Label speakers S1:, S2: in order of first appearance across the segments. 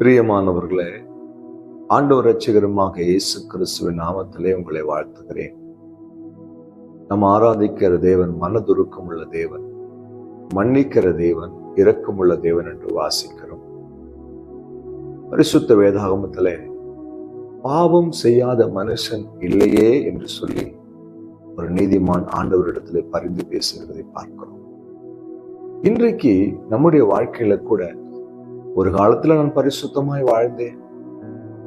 S1: பிரியமானவர்களே ஆண்டவர் ரட்சகருமாக இயேசு கிறிஸ்துவின் நாமத்திலே உங்களை வாழ்த்துகிறேன் நம்ம ஆராதிக்கிற தேவன் மனதுருக்கம் உள்ள தேவன் மன்னிக்கிற தேவன் இரக்கமுள்ள தேவன் என்று வாசிக்கிறோம் பரிசுத்த வேதாகமத்தில் பாவம் செய்யாத மனுஷன் இல்லையே என்று சொல்லி ஒரு நீதிமான் ஆண்டவரிடத்திலே பரிந்து பேசுகிறதை பார்க்கிறோம் இன்றைக்கு நம்முடைய வாழ்க்கையில கூட ஒரு காலத்துல நான் பரிசுத்தமாய் வாழ்ந்தேன்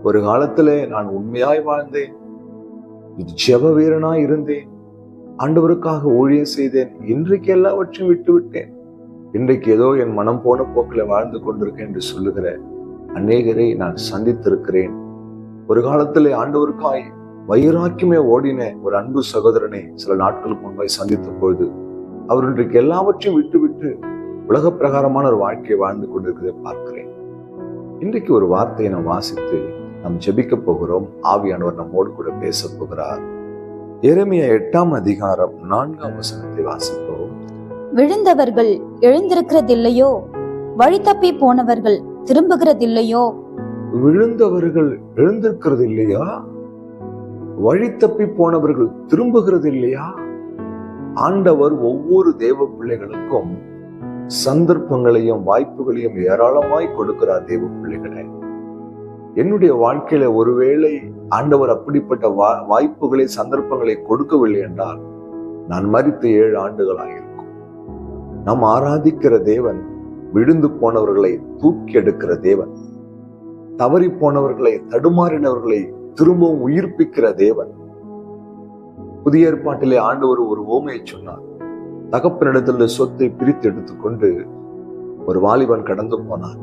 S1: ஒரு காலத்துல நான் உண்மையாய் வாழ்ந்தேன் ஜெப வீரனாய் இருந்தேன் ஆண்டவருக்காக ஊழியம் செய்தேன் இன்றைக்கு எல்லாவற்றையும் விட்டு விட்டேன் இன்றைக்கு ஏதோ என் மனம் போன போக்கில வாழ்ந்து கொண்டிருக்கேன் என்று சொல்லுகிற அநேகரை நான் சந்தித்திருக்கிறேன் ஒரு காலத்துல ஆண்டவருக்காய் வயிறாக்குமே ஓடின ஒரு அன்பு சகோதரனை சில நாட்களுக்கு முன்பாய் சந்தித்த பொழுது அவர் இன்றைக்கு எல்லாவற்றையும் விட்டுவிட்டு உலக பிரகாரமான ஒரு வாழ்க்கையை வாழ்ந்து கொண்டிருக்கிறத பார்க்கிறேன் இன்றைக்கு ஒரு வார்த்தையை நாம் வாசித்து நாம் ஜெபிக்க போகிறோம் ஆவியானவர் நம்மோடு கூட பேச போகிறார் எருமைய எட்டாம் அதிகாரம் நான்காம் வசனத்தை வாசிப்போம்
S2: விழுந்தவர்கள் எழுந்திருக்கிறதில்லையோ வழி தப்பி போனவர்கள் திரும்புகிறதில்லையோ
S1: விழுந்தவர்கள் எழுந்திருக்கிறது இல்லையா வழி தப்பி போனவர்கள் திரும்புகிறது இல்லையா ஆண்டவர் ஒவ்வொரு தேவ பிள்ளைகளுக்கும் சந்தர்ப்பங்களையும் வாய்ப்புகளையும் ஏராளமாய் கொடுக்கிறார் தேவ பிள்ளைகளை என்னுடைய வாழ்க்கையில ஒருவேளை ஆண்டவர் அப்படிப்பட்ட வா வாய்ப்புகளை சந்தர்ப்பங்களை கொடுக்கவில்லை என்றால் நான் மறித்து ஏழு ஆண்டுகளாக இருக்கும் நாம் ஆராதிக்கிற தேவன் விழுந்து போனவர்களை தூக்கி எடுக்கிற தேவன் தவறி போனவர்களை தடுமாறினவர்களை திரும்பவும் உயிர்ப்பிக்கிற தேவன் புதிய ஏற்பாட்டிலே ஆண்டவர் ஒரு ஓமையை சொன்னார் தகப்பனிடத்தில் சொத்தை பிரித்து எடுத்துக்கொண்டு ஒரு வாலிபன் கடந்து போனான்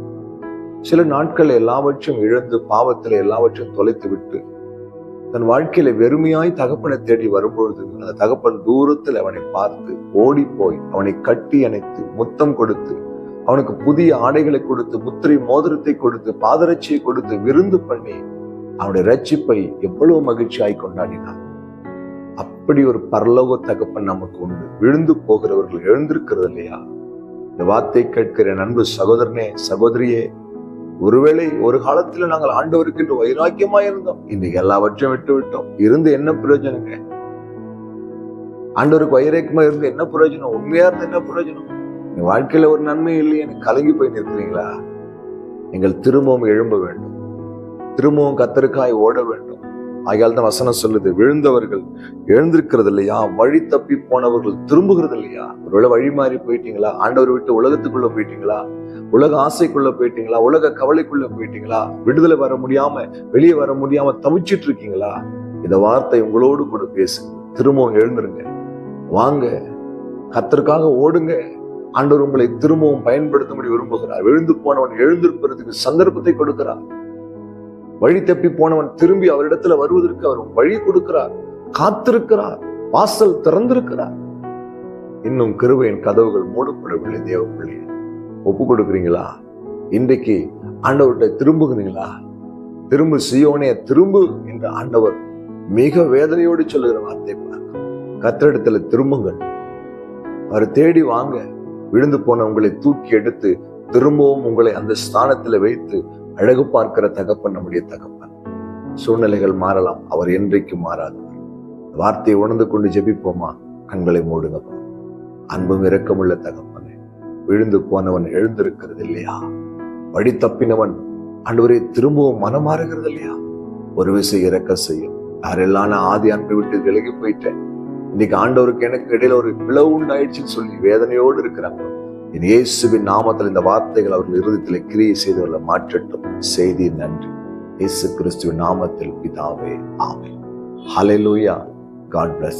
S1: சில நாட்கள் எல்லாவற்றையும் இழந்து பாவத்தில் எல்லாவற்றையும் தொலைத்து விட்டு தன் வாழ்க்கையில வெறுமையாய் தகப்பனை தேடி வரும்பொழுது அந்த தகப்பன் தூரத்தில் அவனை பார்த்து ஓடி போய் அவனை கட்டி அணைத்து முத்தம் கொடுத்து அவனுக்கு புதிய ஆடைகளை கொடுத்து முத்திரை மோதிரத்தை கொடுத்து பாதரட்சியை கொடுத்து விருந்து பண்ணி அவனுடைய ரட்சிப்பை எவ்வளவு மகிழ்ச்சியாய் கொண்டாடினான் இப்படி ஒரு பரலோக தகப்பன் நமக்கு உண்டு விழுந்து போகிறவர்கள் எழுந்திருக்கிறது இல்லையா இந்த வார்த்தை கேட்கிற நண்பு சகோதரனே சகோதரியே ஒருவேளை ஒரு காலத்துல நாங்கள் ஆண்டவருக்கு என்று வைராக்கியமா இருந்தோம் இன்னைக்கு எல்லாவற்றையும் விட்டு விட்டோம் இருந்து என்ன பிரயோஜனங்க ஆண்டவருக்கு வைராக்கியமா இருந்து என்ன பிரயோஜனம் உண்மையா இருந்து என்ன பிரயோஜனம் என் வாழ்க்கையில ஒரு நன்மை எனக்கு கலங்கி போய் நிற்கிறீங்களா எங்கள் திரும்பவும் எழும்ப வேண்டும் திரும்பவும் கத்தருக்காய் ஓட வேண்டும் ஆகையால் தான் வசனம் சொல்லுது விழுந்தவர்கள் எழுந்திருக்கிறது இல்லையா வழி தப்பி போனவர்கள் திரும்புகிறது இல்லையா ஒருவேளை வழி மாறி போயிட்டீங்களா ஆண்டவர் விட்டு உலகத்துக்குள்ள போயிட்டீங்களா உலக ஆசைக்குள்ள போயிட்டீங்களா உலக கவலைக்குள்ள போயிட்டீங்களா விடுதலை வர முடியாம வெளியே வர முடியாம தவிச்சிட்டு இருக்கீங்களா இந்த வார்த்தை உங்களோடு கூட பேசு திரும்பவும் எழுந்துருங்க வாங்க கத்தருக்காக ஓடுங்க ஆண்டவர் உங்களை திரும்பவும் பயன்படுத்தும்படி விரும்புகிறார் விழுந்து போனவன் எழுந்திருப்பதுக்கு சந்தர்ப்பத்தை கொடுக்கிறார் வழி தப்பி போனவன் திரும்பி அவரிடத்துல வருவதற்கு அவர் வழி கொடுக்கிறார் காத்திருக்கிறார் வாசல் திறந்திருக்கிறார் இன்னும் கிருபையின் கதவுகள் மூடப்படவில்லை தேவ பிள்ளை ஒப்பு கொடுக்குறீங்களா இன்றைக்கு ஆண்டவர்கிட்ட திரும்புகிறீங்களா திரும்பு சியோனே திரும்பு என்று ஆண்டவர் மிக வேதனையோடு சொல்லுகிற வார்த்தை பார்க்க திரும்புங்கள் அவர் தேடி வாங்க விழுந்து போன உங்களை தூக்கி எடுத்து திரும்பவும் உங்களை அந்த ஸ்தானத்தில் வைத்து அழகு பார்க்கிற தகப்பன் நம்முடைய தகப்பன் சூழ்நிலைகள் மாறலாம் அவர் என்றைக்கு மாறாது வார்த்தையை உணர்ந்து கொண்டு ஜெபிப்போமா கண்களை மூடுங்கப்பா அன்பும் இரக்கமுள்ள தகப்பனே விழுந்து போனவன் எழுந்திருக்கிறது இல்லையா வழி தப்பினவன் அன்றுவரை திரும்பவும் மனமாறுகிறது இல்லையா ஒரு விசை இறக்க செய்யும் யாரெல்லாம் ஆதி அன்பை விட்டு விலகி போயிட்டேன் இன்னைக்கு ஆண்டவருக்கு எனக்கு இடையில ஒரு பிளவு உண்டாயிடுச்சுன்னு சொல்லி வேதனையோடு இருக்கிறாங்க என் இயேசுவின் நாமத்தில் இந்த வார்த்தைகள் அவர்கள் இறுதியில் கிரியை செய்தவர்களை மாற்றட்டும் செய்தி நன்றி இயேசு கிறிஸ்துவின் நாமத்தில் பிதாவே ஆமே ஹலெலூயா காட் பிளஸ்